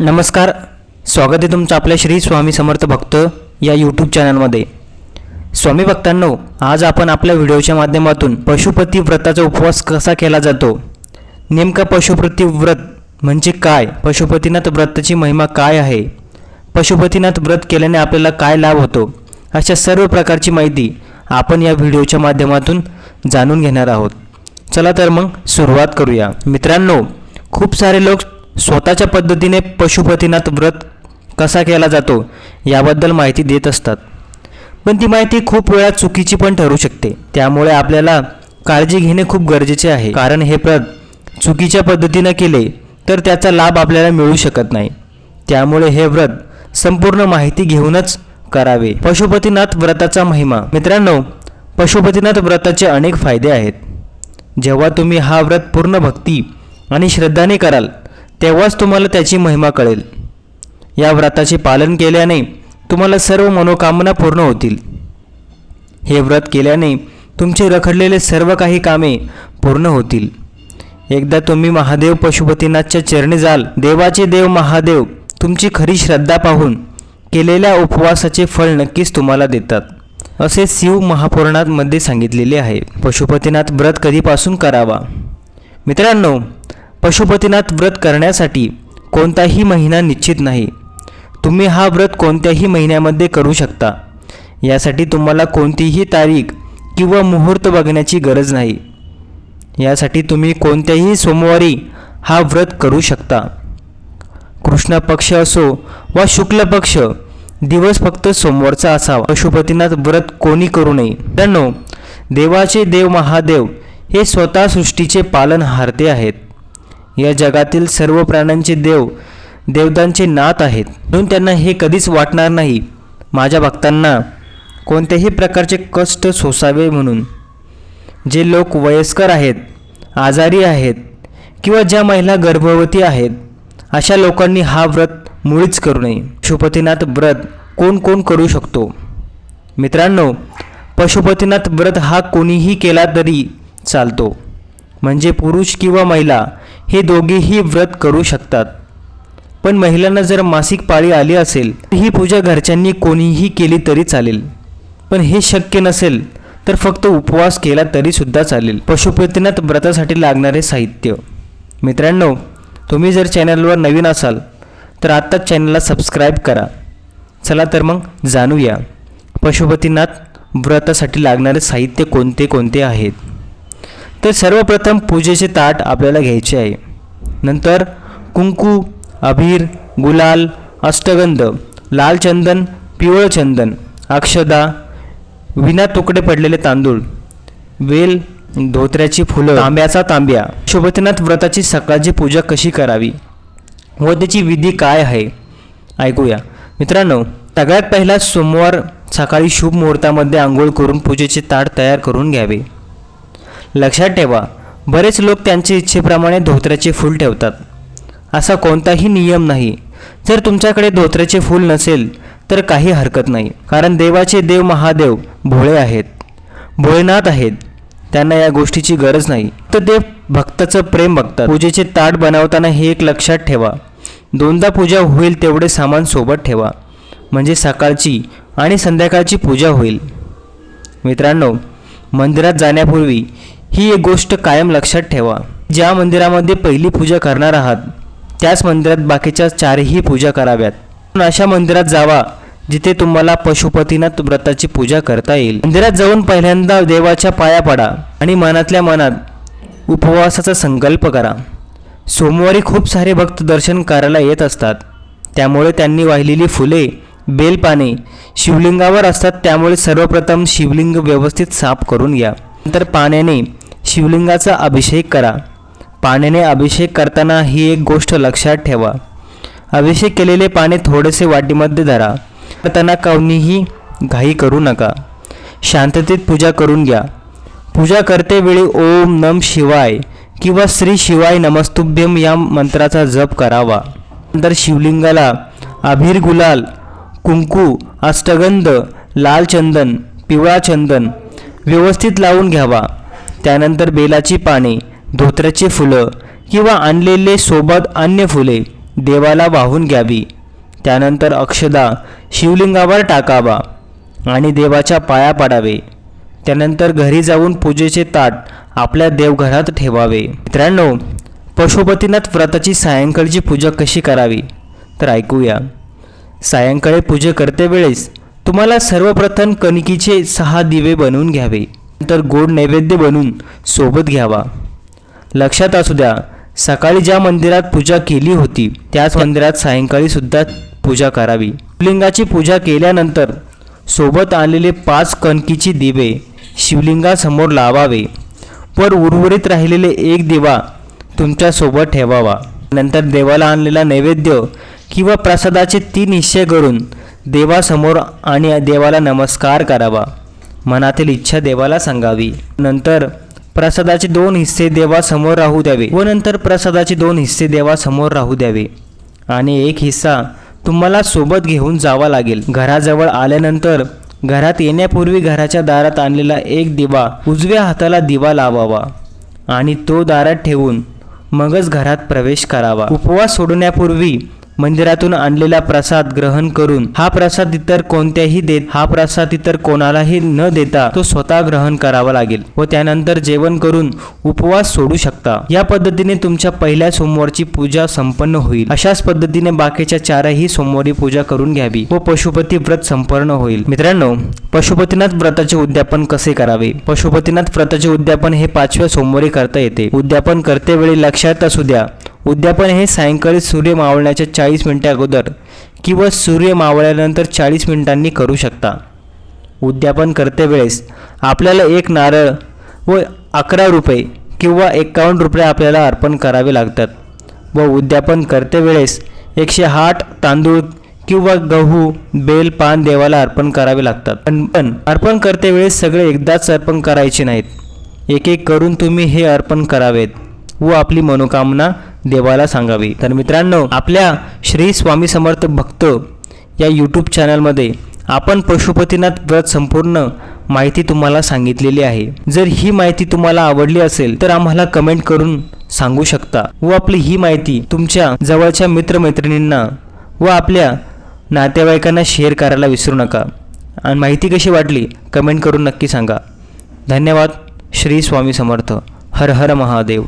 नमस्कार स्वागत आहे तुमचं आपल्या श्री स्वामी समर्थ भक्त या यूट्यूब चॅनलमध्ये स्वामी भक्तांनो आज आपण आपल्या व्हिडिओच्या माध्यमातून पशुपती व्रताचा उपवास कसा केला जातो? नेमका पशुपती व्रत म्हणजे काय? पशुपतीनाथ व्रताची महिमा काय आहे? पशुपतीनाथ व्रत केल्याने आपल्याला काय लाभ होतो? अशा सर्व प्रकारची माहिती आपण या व्हिडिओच्या माध्यमातून जाणून घेणार आहोत. चला तर मग सुरुवात करूया. मित्रांनो खूप सारे लोक स्वतःच्या पद्धतीने पशुपतीनाथ व्रत कसा केला जातो याबद्दल माहिती देत असतात. पण ती माहिती खूप वेळा चुकीची पण ठरू शकते. त्यामुळे आपल्याला काळजी घेणे खूप गरजेचे आहे. कारण हे व्रत चुकीच्या पद्धतीनं केले तर त्याचा लाभ आपल्याला मिळू शकत नाही. त्यामुळे हे व्रत संपूर्ण माहिती घेऊनच करावे. पशुपतीनाथ व्रताचा महिमा. मित्रांनो पशुपतीनाथ व्रताचे अनेक फायदे आहेत. जेव्हा तुम्ही हा व्रत पूर्ण भक्ती आणि श्रद्धाने कराल तेव्हाच तुम्हाला त्याची महिमा कळेल. या व्रताचे पालन केल्याने तुम्हाला सर्व मनोकामना पूर्ण होतील. हे व्रत केल्याने तुमचे रखडलेले सर्व काही कामे पूर्ण होतील. एकदा तुम्ही महादेव पशुपतीनाथच्या चरणी जाल. देवाचे देव महादेव तुमची खरी श्रद्धा पाहून केलेल्या उपवासाचे फळ नक्कीच तुम्हाला देतात. असे शिव महापुराणांमध्ये सांगितलेले आहे. पशुपतीनाथ व्रत कधीपासून करावा? मित्रांनो पशुपतीनाथ व्रत करण्यासाठी कोणताही महिना निश्चित नाही. तुम्ही हा व्रत कोणत्याही महिन्यामध्ये करू शकता. यासाठी तुम्हाला कोणतीही तारीख किंवा मुहूर्त बघण्याची गरज नाही. यासाठी तुम्ही कोणत्याही सोमवारी हा व्रत करू शकता. कृष्ण पक्ष असो वा शुक्ल पक्ष दिवस फक्त सोमवारचा असावा. पशुपतीनाथ व्रत कोणी करू नये. मित्रांनो देवाचे देव महादेव हे स्वतः सृष्टीचे पालनहारते आहेत. या जगातील सर्व प्राण्यांचे देव देवतांचे नाथ आहेत. म्हणून त्यांना हे कधीच वाटणार नाही. माझ्या भक्तांना कोणत्याही प्रकारचे कष्ट सोसावे म्हणून. जे लोक वयस्कर आहेत आजारी आहेत किंवा ज्या महिला गर्भवती आहेत अशा लोकांनी हा व्रत मुळीच करू नये. पशुपतीनाथ व्रत कोण कोण करू शकतो? मित्रांनो पशुपतीनाथ व्रत हा कोणीही केला तरी चालतो. म्हणजे पुरुष किंवा महिला हे दोघेही व्रत करू शकतात. पण महिलांना जर मासिक पाळी आली असेल तर ही पूजा घरच्यांनी कोणीही केली तरी चालेल. पण हे शक्य नसेल तर फक्त उपवास केला तरीसुद्धा चालेल. पशुपतीनाथ व्रतासाठी लागणारे साहित्य. मित्रांनो तुम्ही जर चॅनलवर नवीन असाल तर आत्ताच चॅनलला सबस्क्राईब करा. चला तर मग जाणूया. पशुपतीनाथ व्रतासाठी लागणारे साहित्य कोणते कोणते आहेत? तर सर्वप्रथम पूजेचे ताट आपल्याला घ्यायचे आहे. नंतर कुंकू अभीर गुलाल अष्टगंध लाल चंदन पिवळं चंदन अक्षदा विना तुकडे पडलेले तांदूळ वेल धोत्र्याची फुलं तांब्याचा तांब्या शुभतीनाथ व्रताची सकाळची पूजा कशी करावी व त्याची विधी काय आहे ऐकूया. मित्रांनो सगळ्यात पहिला सोमवार सकाळी शुभ मुहूर्तामध्ये आंघोळ करून पूजेचे ताट तयार करून घ्यावे. लक्षात ठेवा बरेच लोक त्यांच्या इच्छेप्रमाणे धोत्र्याचे फूल ठेवतात. असा कोणताही नियम नाही. जर तुमच्याकडे धोत्र्याचे फूल नसेल तर काही हरकत नाही कारण देवाचे देव महादेव भोळे आहेत. भोळेनाथ आहेत. त्यांना या गोष्टीची गरज नाही. तर देव भक्ताचं प्रेम बघतात. पूजेचे ताट बनवताना हे एक लक्षात ठेवा. दोनदा पूजा होईल तेवढे सामान सोबत ठेवा. म्हणजे सकाळची आणि संध्याकाळची पूजा होईल. मित्रांनो मंदिरात जाण्यापूर्वी ही एक गोष्ट कायम लक्षात ठेवा. ज्या मंदिरामध्ये पहिली पूजा करणार आहात त्याच मंदिरात बाकीच्या चारही पूजा कराव्यात. पण अशा मंदिरात जावा जिथे तुम्हाला पशुपतीनाथ व्रताची पूजा करता येईल. मंदिरात जाऊन पहिल्यांदा देवाच्या पाया पडा आणि मनातल्या मनात उपवासाचा संकल्प करा. सोमवारी खूप सारे भक्त दर्शन करायला येत असतात. त्यामुळे त्यांनी वाहिलेली फुले बेलपाने शिवलिंगावर असतात त्यामुळे सर्वप्रथम शिवलिंग व्यवस्थित साफ करून घ्या. नंतर पाण्याने शिवलिंगाचा अभिषेक करा. पाण्याने अभिषेक करताना ही एक गोष्ट लक्षात ठेवा. अभिषेक केलेले पाणी थोडेसे वाटीमध्ये धरा. करताना कोणीही घाई करू नका. शांततेत पूजा करून घ्या. पूजा करतेवेळी ओम नम शिवाय किंवा श्री शिवाय नमस्तुभ्यम या मंत्राचा जप करावा. नंतर शिवलिंगाला अभिर गुलाल कुंकू अष्टगंध लाल चंदन पिवळा चंदन व्यवस्थित लावून घ्यावा. त्यानंतर बेलाची पाने धोत्र्याची फुलं किंवा आणलेले सोबत अन्य फुले देवाला वाहून घ्यावी. त्यानंतर अक्षदा शिवलिंगावर टाकावा आणि देवाच्या पाया पाडावे. त्यानंतर घरी जाऊन पूजेचे ताट आपल्या देवघरात ठेवावे. मित्रांनो पशुपतीनाथ व्रताची सायंकाळची पूजा कशी करावी? तर ऐकूया. सायंकाळी पूजा करते वेळेस तुम्हाला सर्वप्रथम कणकीचे सहा दिवे बनवून घ्यावे. नंतर गोड नैवेद्य बनवून सोबत घ्यावा. लक्षात असू द्या सकाळी ज्या मंदिरात पूजा केली होती त्याच मंदिरात सायंकाळी सुद्धा पूजा करावी. शिवलिंगाची पूजा केल्यानंतर सोबत आलेले पाच कणकीची दिवे शिवलिंगासमोर लावावे. वर उर्वरित राहिलेले एक दिवा तुमच्यासोबत ठेवावा. नंतर देवाला आणलेला नैवेद्य किंवा प्रसादाचे तीन हिस्से करून देवासमोर आणि देवाला नमस्कार करावा. मनातील इच्छा देवाला सांगावी. नंतर प्रसादाचे दोन हिस्से देवासमोर राहू द्यावे व नंतर प्रसादाचे दोन हिस्से देवासमोर राहू द्यावे. आणि एक हिस्सा तुम्हाला सोबत घेऊन जावा लागेल. घराजवळ आल्यानंतर घरात येण्यापूर्वी घराच्या दारात आणलेला एक दिवा उजव्या हाताला दिवा लावावा आणि तो दारात ठेवून मगच घरात प्रवेश करावा. उपवास सोडण्यापूर्वी मंदिरातून आणलेला प्रसाद ग्रहण करून हा प्रसाद इतर कोणत्याही देत हा प्रसाद इतर कोणालाही न देता तो स्वतः ग्रहण करावा लागेल व त्यानंतर जेवण करून उपवास सोडू शकता. या पद्धतीने तुमच्या पहिल्या सोमवारची पूजा संपन्न होईल. अशाच पद्धतीने बाकीच्या चारही सोमवारी पूजा करून घ्यावी व पशुपती व्रत संपन्न होईल. मित्रांनो पशुपतीनाथ व्रताचे उद्यापन कसे करावे? पशुपतीनाथ व्रताचे उद्यापन हे पाचव्या सोमवारी करता येते. उद्यापन करते वेळी लक्षात असू द्या उद्यापन हे सायंकाळी सूर्य मावळण्याच्या चाळीस मिनिटे अगोदर किंवा सूर्य मावळल्यानंतर चाळीस मिनिटांनी करू शकता. उद्यापन करते वेळेस आपल्याला एक नारळ व अकरा रुपये किंवा एकावन्न रुपये आपल्याला अर्पण करावे लागतात व उद्यापन करते वेळेस एकशे आठ तांदूळ किंवा गहू बेल पान देवाला अर्पण करावे लागतात. पण पण अर्पण करते वेळेस सगळे एकदाच अर्पण करायचे नाहीत. एक एक करून तुम्ही हे अर्पण करावेत व आपली मनोकामना देवाला सांगावी. तर मित्रांनो आपल्या श्री स्वामी समर्थ भक्त या यूट्यूब चॅनलमध्ये आपण पशुपतीनाथ व्रत संपूर्ण माहिती तुम्हाला सांगितलेली आहे. जर ही माहिती तुम्हाला आवडली असेल तर आम्हाला कमेंट करून सांगू शकता व आपली ही माहिती तुमच्या जवळच्या मित्रमैत्रिणींना व आपल्या नातेवाईकांना शेअर करायला विसरू नका. आणि माहिती कशी वाटली कमेंट करून नक्की सांगा. धन्यवाद. श्री स्वामी समर्थ. हर हर महादेव.